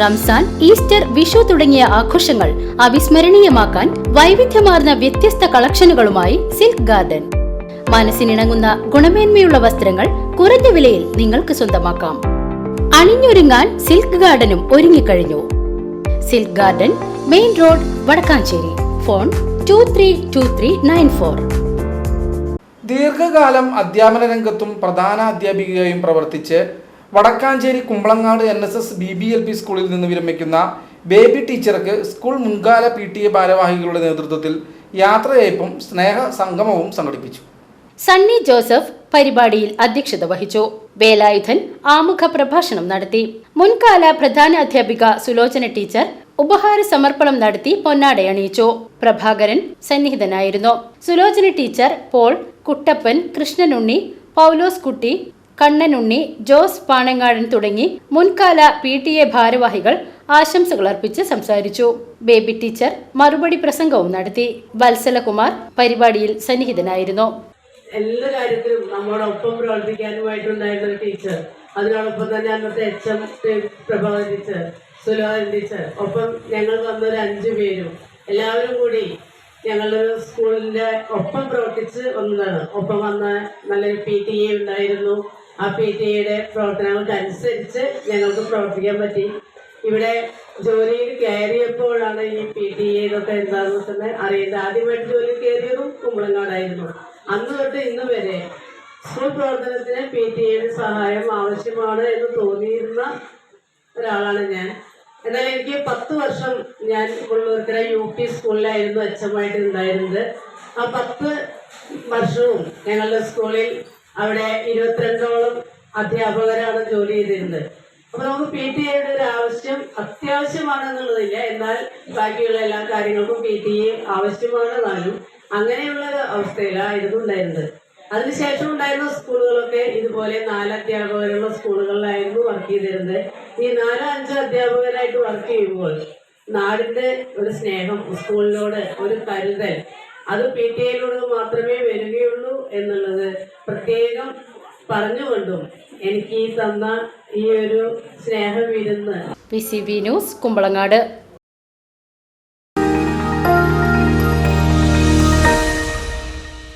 Ramzan Easter Vishu തുടങ്ങിയ ആഘോഷങ്ങൾ അവിസ്മരണീയമാക്കാൻ വൈവിധ്യമാർന്ന വ്യത്യസ്ത കളക്ഷനുകളുമായി സിൽക്ക് ഗാർഡൻ. മനസ്സിനിണങ്ങുന്ന ഗുണമേന്മയുള്ള വസ്ത്രങ്ങൾ കുറഞ്ഞ വിലയിൽ നിങ്ങൾക്ക് സ്വന്തമാക്കാം. അണിഞ്ഞൊരുങ്ങാൻ സിൽക്ക് ഗാർഡനും ഒരുങ്ങിക്കഴിഞ്ഞു. Silk garden main road Vadakkanchery. Phone two three two three nine four ദീർഘകാലം അധ്യാപന രംഗത്തും പ്രധാന അധ്യാപികയായും പ്രവർത്തിച്ച് Vadakkanchery Kumbalangad N S S B B L P സ്കൂളിൽ നിന്ന് വിരമിക്കുന്ന ബേബി ടീച്ചർക്ക് സ്കൂൾ മുൻകാല പി ടി എ ഭാരവാഹികളുടെ നേതൃത്വത്തിൽ യാത്രയയപ്പും സ്നേഹ സംഗമവും സംഘടിപ്പിച്ചു. സണ്ണി ജോസഫ് പരിപാടിയിൽ അധ്യക്ഷത വഹിച്ചു. വേലായുധൻ ആമുഖ പ്രഭാഷണം നടത്തി. മുൻകാല പ്രധാന അധ്യാപിക സുലോചന ടീച്ചർ ഉപഹാര സമർപ്പണം നടത്തി പൊന്നാടയണിയിച്ചു പ്രഭാകരൻ സന്നിഹിതനായിരുന്നു. സുലോചന ടീച്ചർ പോൾ കുട്ടപ്പൻ കൃഷ്ണനുണ്ണി പൗലോസ് കുട്ടി കണ്ണനുണ്ണി ജോസ് പാണങ്ങാടൻ തുടങ്ങി മുൻകാല പി ടി എ ഭാരവാഹികൾ ആശംസകൾ അർപ്പിച്ച് സംസാരിച്ചു. ബേബി ടീച്ചർ മറുപടി പ്രസംഗവും നടത്തി. വത്സലകുമാർ പരിപാടിയിൽ സന്നിഹിതനായിരുന്നു. എല്ലാ കാര്യത്തിലും നമ്മളോടൊപ്പം പ്രവർത്തിക്കാനുമായിട്ടുണ്ടായിരുന്ന ഒരു ടീച്ചർ. അതിനോടൊപ്പം തന്നെ അന്നത്തെ H M Prabhakar teacher സുലോഹൻ teacher ഒപ്പം ഞങ്ങൾ വന്നൊരു അഞ്ചു പേരും. എല്ലാവരും കൂടി ഞങ്ങളുടെ സ്കൂളിന്റെ ഒപ്പം പ്രവർത്തിച്ച് വന്നതാണ്. ഒപ്പം വന്ന നല്ലൊരു പി ടി എ ഉണ്ടായിരുന്നു. ആ പി ടി എയുടെ പ്രവർത്തനങ്ങൾക്ക് അനുസരിച്ച് ഞങ്ങൾക്ക് പ്രവർത്തിക്കാൻ പറ്റി. ഇവിടെ ജോലിയിൽ കയറിയപ്പോഴാണ് ഈ പി ടി എന്നൊക്കെ എന്താണെന്ന് തന്നെ അറിയുന്നത് ആദ്യമായിട്ട് ജോലി കയറിയതും കുമ്പളങ്ങാടായിരുന്നു. അന്ന് തൊട്ട് ഇന്ന് വരെ സ്കൂൾ പ്രവർത്തനത്തിന് പി ടി എയുടെ സഹായം ആവശ്യമാണ് എന്ന് തോന്നിയിരുന്ന ഒരാളാണ് ഞാൻ. എന്നാൽ എനിക്ക് പത്ത് വർഷം ഞാൻ ഉള്ളൂർക്കര യു പി സ്കൂളിലായിരുന്നു അച്ഛമായിട്ട് ഉണ്ടായിരുന്നത്. ആ പത്ത് വർഷവും ഞങ്ങളുടെ സ്കൂളിൽ അവിടെ ഇരുപത്തിരണ്ടോളം അധ്യാപകരാണ് ജോലി ചെയ്തിരുന്നത്. അപ്പൊ നമുക്ക് പി ടി എയുടെ ഒരു ആവശ്യം അത്യാവശ്യമാണെന്നുള്ളതില്ല. എന്നാൽ ബാക്കിയുള്ള എല്ലാ കാര്യങ്ങൾക്കും പി ടി എ ആവശ്യമാണെന്നാലും അങ്ങനെയുള്ള അവസ്ഥയിലായിരുന്നു ഉണ്ടായിരുന്നത്. അതിനുശേഷം ഉണ്ടായിരുന്ന സ്കൂളുകളൊക്കെ ഇതുപോലെ നാല് അധ്യാപകരുള്ള സ്കൂളുകളിലായിരുന്നു വർക്ക് ചെയ്തിരുന്നത്. ഈ നാലോ അഞ്ചോ അധ്യാപകരായിട്ട് വർക്ക് ചെയ്യുമ്പോൾ നാടിന്റെ ഒരു സ്നേഹം സ്കൂളിനോട് ഒരു കരുതൽ അത് പി ടി ഐയിലൂടെ മാത്രമേ വരികയുള്ളൂ എന്നുള്ളത് പ്രത്യേകം പറഞ്ഞുകൊണ്ടും എനിക്ക് ഈ തന്ന ഈ ഒരു സ്നേഹം വിരുന്ന് P C B news Kumbalangad.